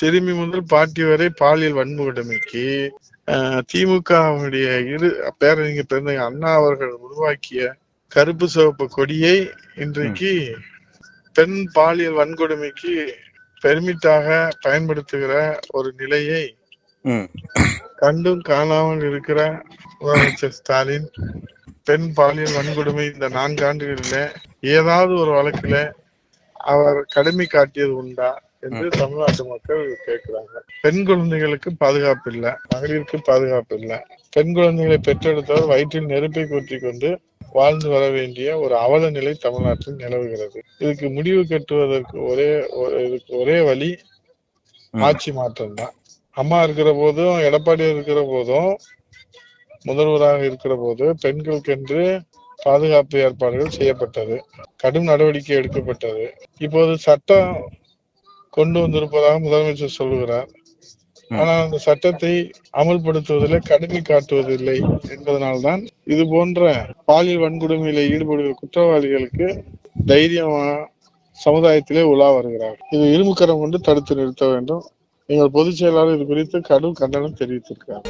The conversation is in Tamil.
சிறுமி முதல் பாட்டி வரை பாலியல் வன்முறைமைக்கு திமுகவுடைய இரு பேரறிஞர் பெருந்தகை அண்ணா அவர்கள் உருவாக்கிய கருப்பு சிவப்பு கொடியை இன்றைக்கு பெண் பாலியல் வன்கொடுமைக்கு பெர்மிட்டாக பயன்படுத்துகிற ஒரு நிலையை கண்டும் காணாமல் இருக்கிற முதலமைச்சர் ஸ்டாலின் பெண் பாலியல் வன்கொடுமை இந்த நான்கு ஆண்டுகளில ஏதாவது ஒரு வழக்குல அவர் கடமை காட்டியது உண்டா? என்று தமிழ்நாட்டு மக்கள் கேட்கிறாங்க. பெண் குழந்தைகளுக்கு பாதுகாப்பு இல்ல. மகளிருக்கு பாதுகாப்பு இல்ல. பெண் குழந்தைகளை பெற்றெடுத்தவர் வயிற்றில் நெருப்பை கொற்றி கொண்டு வாழ்ந்து வர வேண்டிய ஒரு அவல நிலை தமிழ்நாட்டில் நிலவுகிறது. இதுக்கு முடிவு கட்டுவதற்கு ஒரே ஒரு- இதுக்கு ஒரே வழி. ஆட்சி மாற்றம் தான் அம்மா இருக்கிற போதும் எடப்பாடி இருக்கிற போதும் முதல்வராக இருக்கிற போது பெண்களுக்கென்று பாதுகாப்பு ஏற்பாடுகள் செய்யப்பட்டது. கடும் நடவடிக்கை எடுக்கப்பட்டது. இப்போது சட்டம் கொண்டு வந்திருப்பதாக முதலமைச்சர் சொல்லுகிறார். ஆனால் அந்த சட்டத்தை அமல்படுத்துவதில் கடுமை காட்டுவதில்லை என்பதனால்தான் இது போன்ற பாலியல் வன்கொடுமையில ஈடுபடுகிற குற்றவாளிகளுக்கு தைரியமா சமுதாயத்திலே உலா வருகிறார். இது இரும்புக்கரம் கொண்டு தடுத்து நிறுத்த வேண்டும். எங்கள் பொதுச் செயலாளர் இது குறித்து கடும் கண்டனம் தெரிவித்திருக்கிறார்.